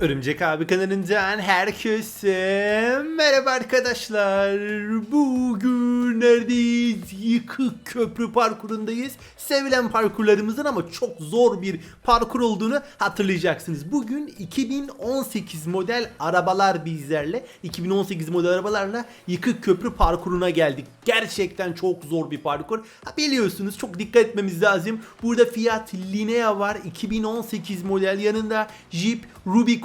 Örümcek abi kanalından herkese merhaba arkadaşlar. Bugün neredeyiz? Yıkık köprü parkurundayız. Sevilen parkurlarımızın ama çok zor bir parkur olduğunu hatırlayacaksınız. Bugün 2018 model arabalar bizlerle, 2018 model arabalarla Yıkık köprü parkuruna geldik. Gerçekten çok zor bir parkur. Ha, biliyorsunuz çok dikkat etmemiz lazım. Burada Fiat Linea var. 2018 model yanında Jeep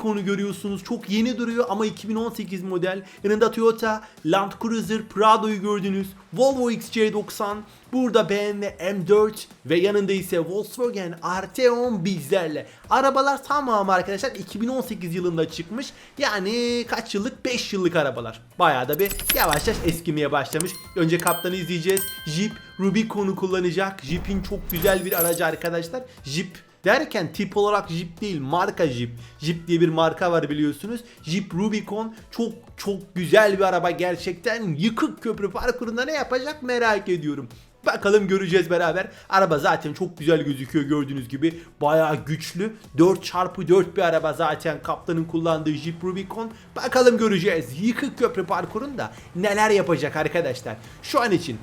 Rubicon'u görüyorsunuz. Çok yeni duruyor ama 2018 model. Yanında Toyota Land Cruiser Prado'yu gördünüz. Volvo XC90, burada BMW M4 ve yanında ise Volkswagen Arteon bizlerle. Arabalar tamamı arkadaşlar 2018 yılında çıkmış. Yani kaç yıllık? 5 yıllık arabalar. Bayağı da bir yavaş yavaş eskimeye başlamış. Önce kaptanı izleyeceğiz. Jeep Rubicon'u kullanacak. Jeep'in çok güzel bir aracı arkadaşlar. Jeep Derken tip olarak Jeep değil marka Jeep. Jeep diye bir marka var biliyorsunuz. Jeep Rubicon çok çok güzel bir araba gerçekten. Yıkık köprü parkurunda ne yapacak merak ediyorum. Bakalım göreceğiz beraber. Araba zaten çok güzel gözüküyor gördüğünüz gibi. Bayağı güçlü. 4x4 bir araba zaten kaptanın kullandığı Jeep Rubicon. Bakalım göreceğiz. Yıkık köprü parkurunda neler yapacak arkadaşlar. Şu an için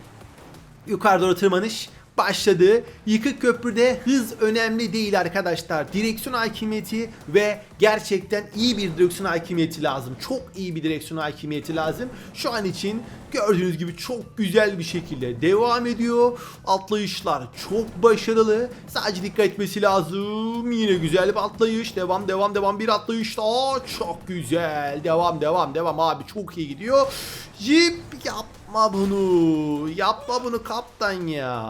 yukarı doğru tırmanış başladı. Yıkık köprüde hız önemli değil arkadaşlar. Direksiyon hakimiyeti ve gerçekten iyi bir direksiyon hakimiyeti lazım. Çok iyi bir direksiyon hakimiyeti lazım. Şu an için gördüğünüz gibi çok güzel bir şekilde devam ediyor. Atlayışlar çok başarılı. Sadece dikkat etmesi lazım. Yine güzel bir atlayış. Devam devam devam bir atlayış daha. Çok güzel. Devam devam devam abi çok iyi gidiyor. Jeep yapma bunu. Yapma bunu kaptan ya.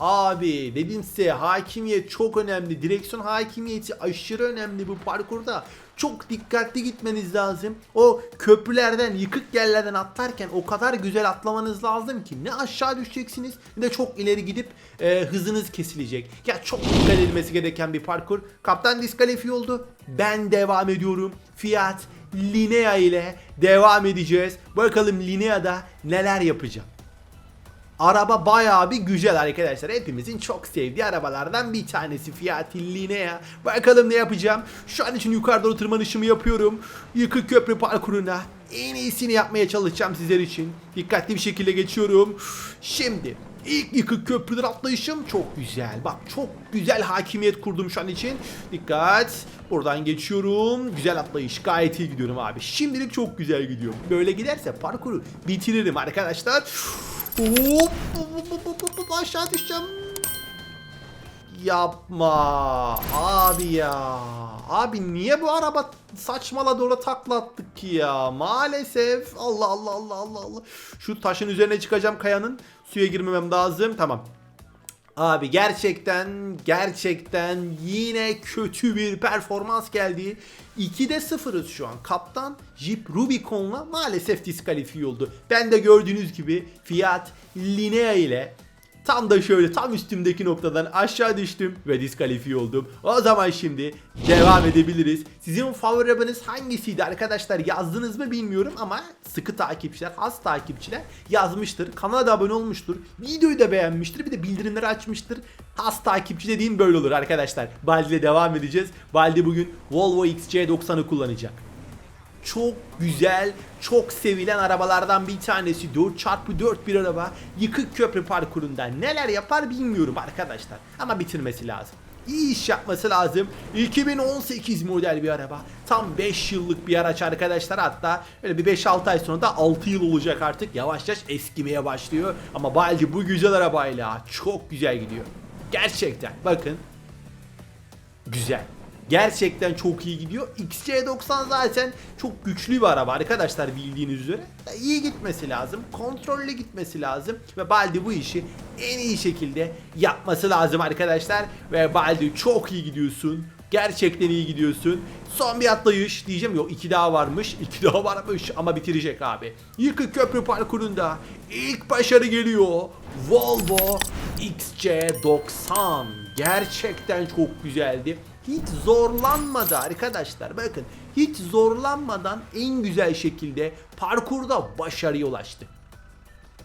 Abi dedim size hakimiyet çok önemli. Direksiyon hakimiyeti aşırı önemli bu parkurda. Çok dikkatli gitmeniz lazım. O köprülerden, yıkık yerlerden atlarken o kadar güzel atlamanız lazım ki ne aşağı düşeceksiniz ne de çok ileri gidip e, hızınız kesilecek. Ya çok dikkat edilmesi gereken bir parkur. Kaptan diskalifiye oldu. Ben devam ediyorum. Fiat Linea ile devam edeceğiz. Bakalım Linea'da neler yapacağım. Araba bayağı bir güzel arkadaşlar. Hepimizin çok sevdiği arabalardan bir tanesi Fiat Linea. Bakalım ne yapacağım. Şu an için yukarı doğru tırmanışımı yapıyorum. Yıkık köprü parkuruna en iyisini yapmaya çalışacağım sizler için. Dikkatli bir şekilde geçiyorum. Şimdi ilk yıkık köprüden atlayışım çok güzel. Bak çok güzel hakimiyet kurdum şu an için. Dikkat. Buradan geçiyorum. Güzel atlayış. Gayet iyi gidiyorum abi. Şimdilik çok güzel gidiyorum. Böyle giderse parkuru bitiririm arkadaşlar. Hop, hop, hop, hop, hop, aşağı düşeceğim. Yapma abi ya. Abi niye bu araba saçmaladı orada takla attık ki ya. Maalesef. Allah Allah Allah Allah Allah. Şu taşın üzerine çıkacağım kayanın. Suya girmemem lazım. Tamam. Abi gerçekten gerçekten yine kötü bir performans geldi. 2'de 0'ız şu an. Kaptan Jeep Rubicon'la maalesef diskalifiye oldu. Ben de gördüğünüz gibi Fiat Linea ile tam da şöyle tam üstümdeki noktadan aşağı düştüm ve diskalifiye oldum. O zaman şimdi devam edebiliriz. Sizin favori arabanız hangisiydi arkadaşlar yazdınız mı bilmiyorum ama sıkı takipçiler, has takipçiler yazmıştır. Kanala da abone olmuştur. Videoyu da beğenmiştir. Bir de bildirimleri açmıştır. Has takipçi dediğim böyle olur arkadaşlar. Baldi ile devam edeceğiz. Baldi bugün Volvo XC90'ı kullanacak çok güzel, çok sevilen arabalardan bir tanesi. 4x4 bir araba. Yıkık köprü parkurunda neler yapar bilmiyorum arkadaşlar. Ama bitirmesi lazım. İyi iş yapması lazım. 2018 model bir araba. Tam 5 yıllık bir araç arkadaşlar. Hatta öyle bir 5-6 ay sonra da 6 yıl olacak artık. Yavaş yavaş eskimeye başlıyor. Ama Baldi bu güzel arabayla çok güzel gidiyor. Gerçekten bakın. Güzel. Gerçekten çok iyi gidiyor. XC90 zaten çok güçlü bir araba arkadaşlar bildiğiniz üzere. İyi gitmesi lazım. Kontrollü gitmesi lazım. Ve Baldi bu işi en iyi şekilde yapması lazım arkadaşlar. Ve Baldi çok iyi gidiyorsun. Gerçekten iyi gidiyorsun. Son bir atlayış diyeceğim. Yok iki daha varmış. iki daha varmış ama bitirecek abi. Yıkık köprü parkurunda ilk başarı geliyor. Volvo XC90. Gerçekten çok güzeldi hiç zorlanmadı arkadaşlar. Bakın hiç zorlanmadan en güzel şekilde parkurda başarıya ulaştı.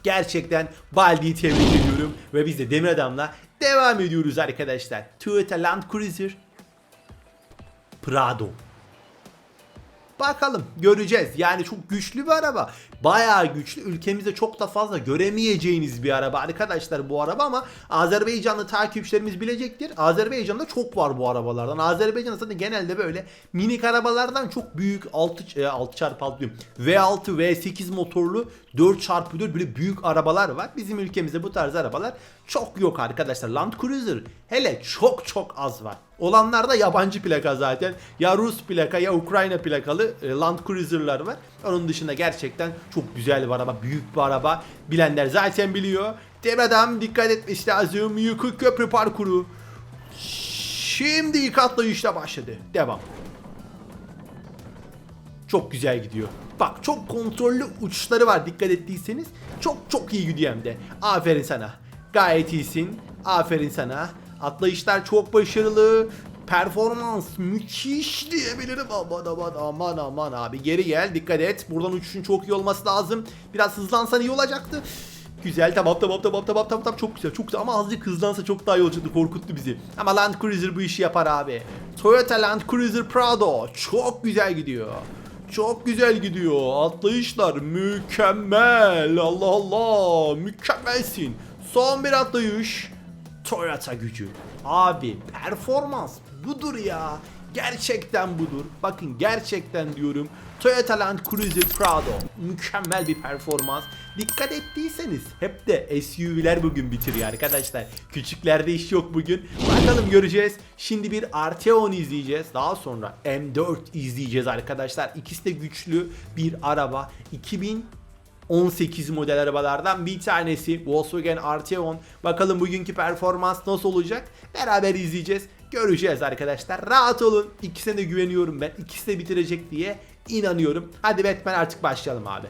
Gerçekten Baldi'yi tebrik ediyorum ve biz de Demir Adam'la devam ediyoruz arkadaşlar. Toyota Land Cruiser Prado. Bakalım göreceğiz. Yani çok güçlü bir araba. Bayağı güçlü. Ülkemizde çok da fazla göremeyeceğiniz bir araba arkadaşlar bu araba ama Azerbaycanlı takipçilerimiz bilecektir. Azerbaycan'da çok var bu arabalardan. Azerbaycan'da zaten genelde böyle minik arabalardan çok büyük 6 e, 6 çarpı 6 diyorum. V6 V8 motorlu 4 çarpı 4 böyle büyük arabalar var. Bizim ülkemizde bu tarz arabalar çok yok arkadaşlar. Land Cruiser hele çok çok az var. Olanlar da yabancı plaka zaten. Ya Rus plaka ya Ukrayna plakalı e, Land Cruiser'lar var. Onun dışında gerçekten çok güzel bir araba. Büyük bir araba. Bilenler zaten biliyor. Demeden dikkat etmesi lazım. Yıkık köprü parkuru. Şimdi ilk atlayışla başladı. Devam. Çok güzel gidiyor. Bak çok kontrollü uçuşları var dikkat ettiyseniz. Çok çok iyi gidiyor hem de. Aferin sana. Gayet iyisin. Aferin sana. Atlayışlar çok başarılı. Performans müthiş diyebilirim. Aman aman aman aman abi. Geri gel dikkat et. Buradan uçuşun çok iyi olması lazım. Biraz hızlansan iyi olacaktı. Güzel tamam tamam tamam tamam tamam tamam çok güzel çok güzel ama azıcık hızlansa çok daha iyi olacaktı korkuttu bizi. Ama Land Cruiser bu işi yapar abi. Toyota Land Cruiser Prado çok güzel gidiyor. Çok güzel gidiyor. Atlayışlar mükemmel. Allah Allah mükemmelsin. Son bir atlayış. Toyota gücü. Abi performans budur ya. Gerçekten budur. Bakın gerçekten diyorum. Toyota Land Cruiser Prado. Mükemmel bir performans. Dikkat ettiyseniz hep de SUV'ler bugün bitiriyor arkadaşlar. Küçüklerde iş yok bugün. Bakalım göreceğiz. Şimdi bir Arteon izleyeceğiz. Daha sonra M4 izleyeceğiz arkadaşlar. İkisi de güçlü bir araba. 2000 18 model arabalardan bir tanesi Volkswagen Arteon. Bakalım bugünkü performans nasıl olacak? Beraber izleyeceğiz. Göreceğiz arkadaşlar. Rahat olun. İkisine de güveniyorum ben. İkisi de bitirecek diye inanıyorum. Hadi Batman artık başlayalım abi.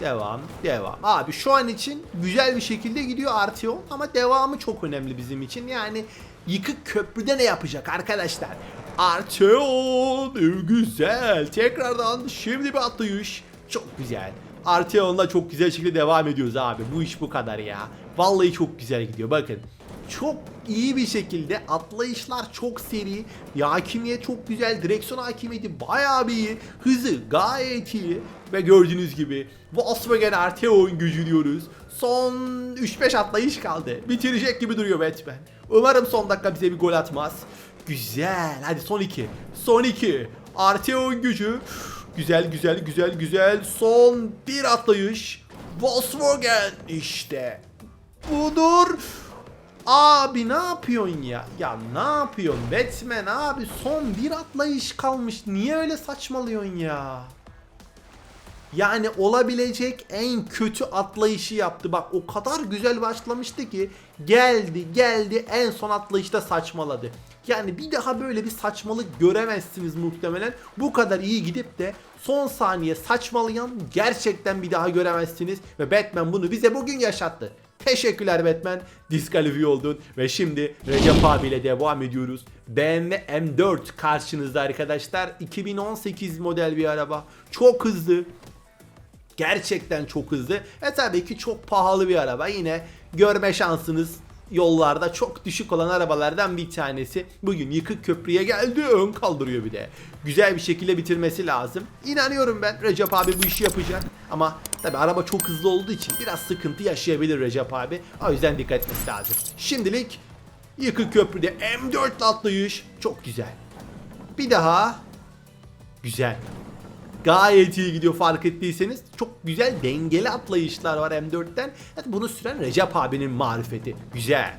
Devam, devam. Abi şu an için güzel bir şekilde gidiyor Arteon ama devamı çok önemli bizim için. Yani yıkık köprüde ne yapacak arkadaşlar? Arteon güzel. Tekrardan şimdi bir atlayış. Çok güzel. Arteon'la çok güzel şekilde devam ediyoruz abi. Bu iş bu kadar ya. Vallahi çok güzel gidiyor. Bakın. Çok iyi bir şekilde atlayışlar çok seri. Ya hakimiyet çok güzel. Direksiyon hakimiyeti bayağı bir iyi. Hızı gayet iyi. Ve gördüğünüz gibi Volkswagen Arteon gücü diyoruz. Son 3-5 atlayış kaldı. Bitirecek gibi duruyor Batman. Umarım son dakika bize bir gol atmaz. Güzel. Hadi son iki. Son iki. Arteon gücü. Güzel güzel güzel güzel. Son bir atlayış. Volkswagen işte. Budur. Abi ne yapıyorsun ya? Ya ne yapıyorsun Batman abi? Son bir atlayış kalmış. Niye öyle saçmalıyorsun ya? Yani olabilecek en kötü atlayışı yaptı. Bak o kadar güzel başlamıştı ki geldi geldi en son atlayışta saçmaladı. Yani bir daha böyle bir saçmalık göremezsiniz muhtemelen. Bu kadar iyi gidip de son saniye saçmalayan gerçekten bir daha göremezsiniz. Ve Batman bunu bize bugün yaşattı. Teşekkürler Batman. Diskalifiye oldun. Ve şimdi Recep abiyle devam ediyoruz. BMW M4 karşınızda arkadaşlar. 2018 model bir araba. Çok hızlı. Gerçekten çok hızlı. E tabii ki çok pahalı bir araba. Yine görme şansınız yollarda çok düşük olan arabalardan bir tanesi. Bugün yıkık köprüye geldi ön kaldırıyor bir de. Güzel bir şekilde bitirmesi lazım. İnanıyorum ben Recep abi bu işi yapacak. Ama tabi araba çok hızlı olduğu için biraz sıkıntı yaşayabilir Recep abi. O yüzden dikkat etmesi lazım. Şimdilik yıkık köprüde M4 atlayış çok güzel. Bir daha güzel. Gayet iyi gidiyor fark ettiyseniz. Çok güzel dengeli atlayışlar var M4'ten. Evet, bunu süren Recep abinin marifeti. Güzel.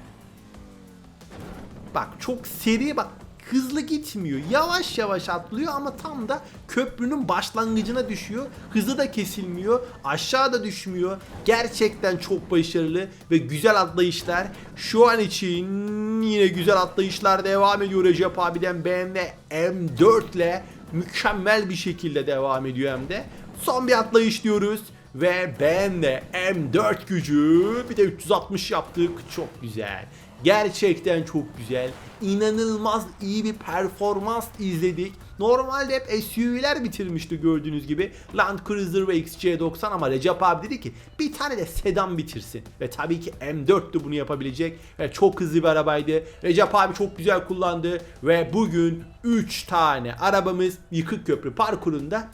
Bak çok seri bak hızlı gitmiyor. Yavaş yavaş atlıyor ama tam da köprünün başlangıcına düşüyor. Hızı da kesilmiyor. Aşağı da düşmüyor. Gerçekten çok başarılı ve güzel atlayışlar. Şu an için yine güzel atlayışlar devam ediyor Recep abiden BMW M4 ile mükemmel bir şekilde devam ediyor hem de. Son bir atlayış diyoruz. Ve BMW M4 gücü bir de 360 yaptık. Çok güzel. Gerçekten çok güzel. İnanılmaz iyi bir performans izledik. Normalde hep SUV'ler bitirmişti gördüğünüz gibi. Land Cruiser ve XC90 ama Recep abi dedi ki bir tane de sedan bitirsin. Ve tabii ki M4'tü bunu yapabilecek. Ve çok hızlı bir arabaydı. Recep abi çok güzel kullandı. Ve bugün 3 tane arabamız Yıkık Köprü parkurunda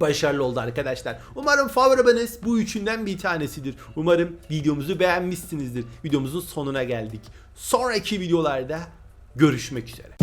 başarılı oldu arkadaşlar. Umarım favoribanız bu üçünden bir tanesidir. Umarım videomuzu beğenmişsinizdir. Videomuzun sonuna geldik. Sonraki videolarda görüşmek üzere.